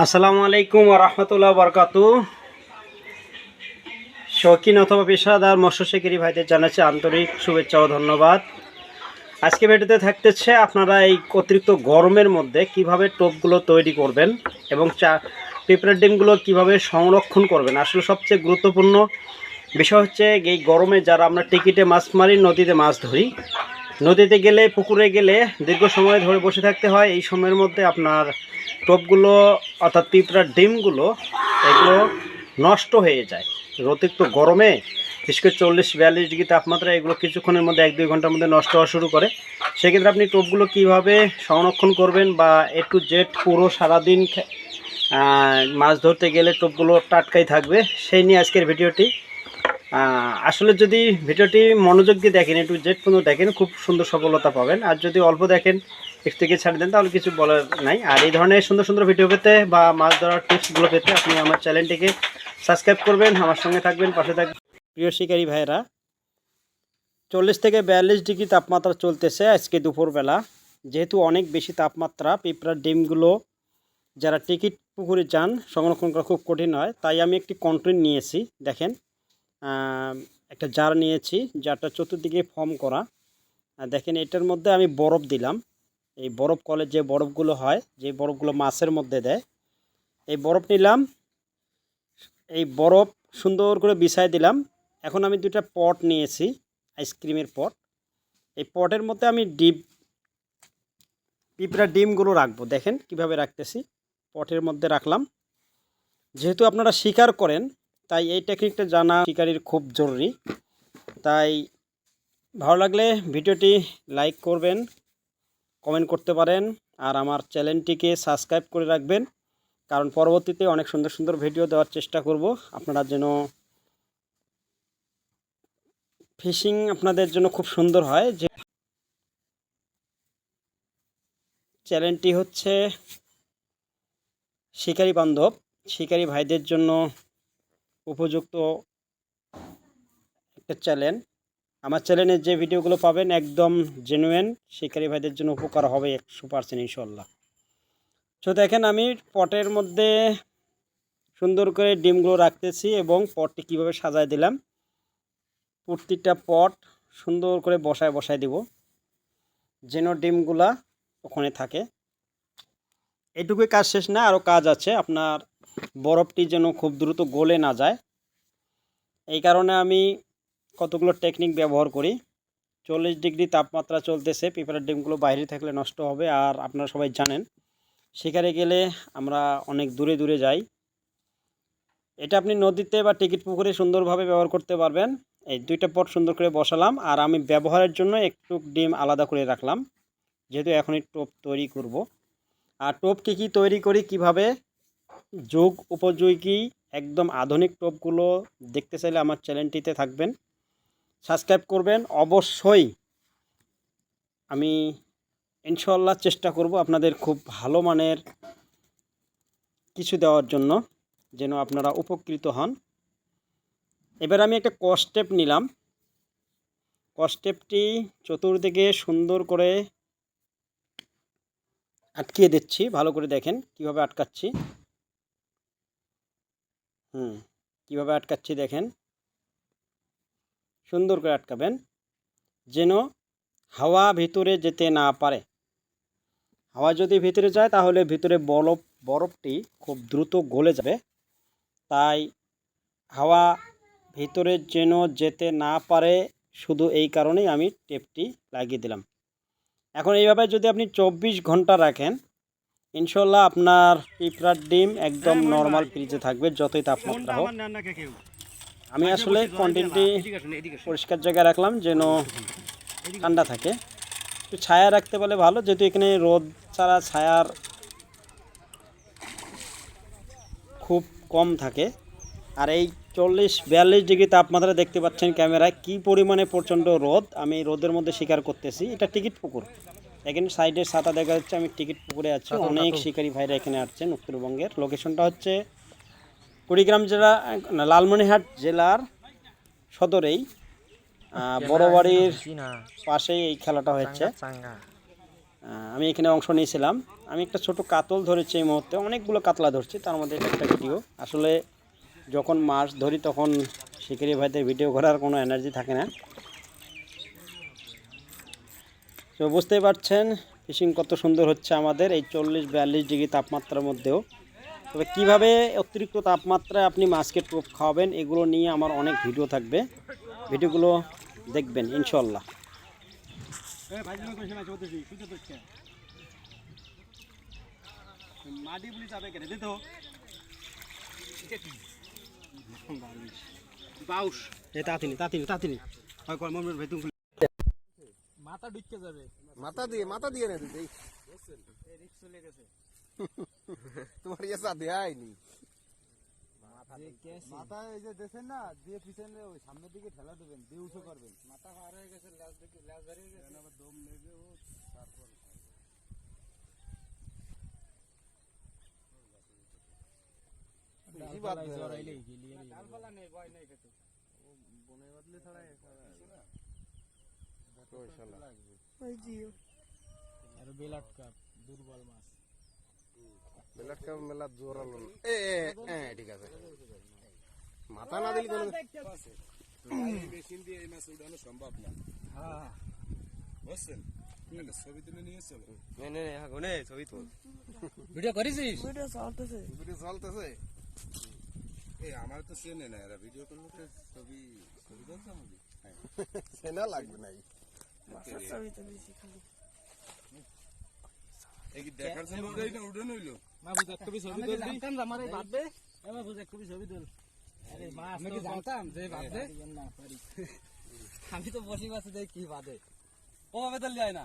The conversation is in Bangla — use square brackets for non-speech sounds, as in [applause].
আসসালামু আলাইকুম রহমতুল্লাহ বরকাত। শৌখিন অথবা পেশাদার মৎস্য ভাইদের জানাচ্ছি আন্তরিক শুভেচ্ছা ও ধন্যবাদ। আজকে ভিডিওতে থাকতেছে আপনারা এই অতিরিক্ত গরমের মধ্যে কীভাবে টোপগুলো তৈরি করবেন এবং চা পেপার ডিমগুলো কীভাবে সংরক্ষণ করবেন। আসলে সবচেয়ে গুরুত্বপূর্ণ বিষয় হচ্ছে এই গরমে যারা আমরা টিকিটে মাছ মারি, নদীতে মাছ ধরি নদীতে গেলে, পুকুরে গেলে দীর্ঘ সময় ধরে বসে থাকতে হয়। এই সময়ের মধ্যে আপনার টোপগুলো, অর্থাৎ পিঁপড়ার ডিমগুলো, এগুলো নষ্ট হয়ে যায়। অতিরিক্ত গরমে, বিশেষ করে চল্লিশ, বিয়াল্লিশ ডিগ্রি তাপমাত্রা, এগুলো কিছুক্ষণের মধ্যে, এক দুই ঘণ্টার মধ্যে নষ্ট হওয়া শুরু করে। সেক্ষেত্রে আপনি টোপগুলো কীভাবে সংরক্ষণ করবেন বা এ টু জেড পুরো সারাদিন মাছ ধরতে গেলে টোপগুলো টাটকাই থাকবে, সেই নিয়ে আজকের ভিডিওটি। আসলে যদি ভিডিওটি মনোযোগ দিয়ে দেখেন, একটু জেড পর্যন্ত দেখেন, খুব সুন্দর সফলতা পাবেন। আর যদি অল্প দেখেন একটু থেকে ছাড় দেন, তাহলে কিছু বলার নাই। আর এই ধরনের সুন্দর সুন্দর ভিডিও পেতে বা মাছ ধরার টিপসগুলো পেতে আপনি আমার চ্যানেলটিকে সাবস্ক্রাইব করবেন, আমার সঙ্গে থাকবেন, পাশে থাকবেন। প্রিয় শিকারী ভাইয়েরা, চল্লিশ থেকে বিয়াল্লিশ ডিগ্রি তাপমাত্রা চলতেছে আজকে দুপুরবেলা। যেহেতু অনেক বেশি তাপমাত্রা, পিঁপড়ার ডিমগুলো যারা টিকিট পুকুরে যান, সংরক্ষণ করা খুব কঠিন হয়, তাই আমি একটি কন্টেন্ট নিয়েছি, দেখেন। একটা জার নিয়েছি জারটা চতুর্দিকে ফর্ম করা। দেখেন, এটার মধ্যে আমি বরফ দিলাম। এই বরফ কলের যে বরফগুলো হয়, যে বরফগুলো মাছের মধ্যে দেয়, এই বরফ নিলাম। এই বরফ সুন্দর করে বিছাই দিলাম। এখন আমি দুটা পট নিয়েছি আইসক্রিমের পট এই পটের মধ্যে আমি ডিপ, পিঁপড়া ডিমগুলো রাখব। দেখেন কীভাবে রাখতেছি। পটের মধ্যে রাখলাম। যেহেতু আপনারা শিকার করেন তাই এই টেকনিকটা জানা শিকারীর খুব জরুরি। তাই ভালো লাগলে ভিডিওটি লাইক করবেন কমেন্ট করতে পারেন, আর আমার চ্যানেলটিকে সাবস্ক্রাইব করে রাখবেন, কারণ পরবর্তীতে অনেক সুন্দর সুন্দর ভিডিও দেওয়ার চেষ্টা করব। আপনারা যেন ফিশিং আপনাদের জন্য খুব সুন্দর হয়। যে চ্যানেলটি হচ্ছে শিকারী বান্ধব। শিকারী ভাইদের জন্য উপযুক্ত একটা চ্যানেল আমার চ্যানেলে যে ভিডিওগুলো পাবেন একদম জেনুইন শিকারী ভাইদের জন্য উপকার হবে একশো পার্সেন্ট ইনশাল্লাহ তো দেখেন আমি পটের মধ্যে সুন্দর করে ডিমগুলো রাখতেছি এবং পটটি কীভাবে সাজায় দিলাম। প্রতিটা পট সুন্দর করে বসায় বসায় দিব। যেন ডিমগুলা ওখানে থাকে। এটুকুই কাজ শেষ না আরও কাজ আছে। আপনার বরফটি যেন খুব দ্রুত গলে না যায়। এই কারণে আমি কতগুলো টেকনিক ব্যবহার করি। চল্লিশ ডিগ্রি তাপমাত্রা চলতেছে পেপারের ডিমগুলো বাইরে থাকলে নষ্ট হবে আর আপনারা সবাই জানেন, শিকারে গেলে আমরা অনেক দূরে দূরে যাই। এটা আপনি নদীতে বা টিকিট পুকুরে সুন্দরভাবে ব্যবহার করতে পারবেন। এই দুইটা পট সুন্দর করে বসালাম আর আমি ব্যবহারের জন্য একটু ডিম আলাদা করে রাখলাম। যেহেতু এখনই টোপ তৈরি করব। আর টোপ কী কী তৈরি করি, কীভাবে? যোগ উপযোগী একদম আধুনিক টোপগুলো দেখতে চাইলে আমার চ্যানেলটিতে থাকবেন। সাবস্ক্রাইব করবেন। অবশ্যই আমি ইনশাল্লাহ চেষ্টা করব আপনাদের খুব ভালো মানের কিছু দেওয়ার জন্য যেন আপনারা উপকৃত হন। এবার আমি একটা কস্টেপ নিলাম। কস্টেপটি চতুর্দিকে সুন্দর করে আটকিয়ে দিচ্ছি, ভালো করে দেখেন কীভাবে আটকাচ্ছি। হুম, কীভাবে আটকাচ্ছি দেখেন। সুন্দর করে আটকাবেন, যেন হাওয়া ভিতরে যেতে না পারে। হাওয়া যদি ভিতরে যায়, তাহলে ভিতরে বরফ বরফটি খুব দ্রুত গলে যাবে। তাই হাওয়া ভিতরে যেন যেতে না পারে, শুধু এই কারণেই আমি টেপটি লাগিয়ে দিলাম। এখন এইভাবে যদি আপনি চব্বিশ ঘণ্টা রাখেন ইনশাল্লাহ আপনার পিঁপড়ার ডিম একদম নর্মাল ফ্রিজে থাকবে যতই তাপমাত্রা হোক। আমি আসলে কন্টেন্টটি পরিষ্কার জায়গায় রাখলাম যেন ঠান্ডা থাকে। একটু ছায়া রাখতে পারলে ভালো যেহেতু এখানে রোদ ছাড়া ছায়ার খুব কম থাকে। আর এই চল্লিশ বিয়াল্লিশ ডিগ্রি তাপমাত্রা দেখতে পাচ্ছেন ক্যামেরায় কি পরিমাণে প্রচণ্ড রোদ আমি রোদের মধ্যে শিকার করতেছি। এটা টিকিট পুকুর। এখানে সাইডে সাতা দেখা যাচ্ছে আমি টিকিট পুকুরে আছি। অনেক শিকারী ভাইরা এখানে আসছেন উত্তরবঙ্গের। লোকেশনটা হচ্ছে কুড়িগ্রাম জেলা না, লালমনিরহাট জেলার সদরেই আহ, বড় বাড়ির পাশেই এই খেলাটা হয়েছে। আমি এখানে অংশ নিয়েছিলাম। আমি একটা ছোট কাতল ধরেছি এই মুহূর্তে অনেকগুলো কাতলা ধরছি তার মধ্যে একটা ভিডিও আসলে যখন মাছ ধরি তখন শিকারি ভাইদের ভিডিও করার কোনো এনার্জি থাকে না। তো বুঝতেই পারছেন ফিশিং কত সুন্দর হচ্ছে আমাদের, এই চল্লিশ বিয়াল্লিশ ডিগ্রি তাপমাত্রার মধ্যেও। তবে কীভাবে অতিরিক্ত তাপমাত্রায় আপনি মাছকে টোপ খাওয়াবেন, এগুলো নিয়ে আমার অনেক ভিডিও থাকবে। ভিডিওগুলো দেখবেন ইনশাল্লাহ মাটি বলি বাউস এ তাতিনি তাতিনি তাতিনি। হয় মাথা ঢুকে যাবে। মাথা দিয়ে মাথা দিয়ে না দিদি তোমার ইয়ে সাথে আইনি। মাথা এই যে দেখেন না দিয়ে পিছনে ওই সামনের দিকে ঠেলা দেবেন দিয়ে উঁচু করবেন। মাথা পার হয়ে গেছে ল্যাজ দিকে ল্যাজ ধরে গেছে। আবার দম নেবে ও তারপর? ডালপালা নেই ভয় নেই খেতে বনে বাদলে ছাড়া ওই শালা। আর বেলাট কাপ দুর্বল মাছ। বেলাট কাপ মেলা জোর এ এ, এ, ঠিক আছে। মাথা না দিলে কোনো মেশিন দিয়ে এই মাছ উঠানো সম্ভব না। হ্যাঁ। বুঝছেন? ছবি তুলে নিয়ে চলো। ভিডিও করেছিস? ভিডিও চলতেছে। এই আমার তো চেনে না এরা ভিডিও করলে তো ছবি ছবি তুলছে আমাকে সেনা লাগবে নাই দেখার জন্য উঠে নইলো? ছবি তুল জানতাম আমার এই বাদবে এ মাহবুজ এক কপি ছবি তুল। আরে মা আমি কি জানতাম যে বাদবে [laughs] আমি তো বসি মাছ দেখি কি বাদে ও ভাবে তো যায় না।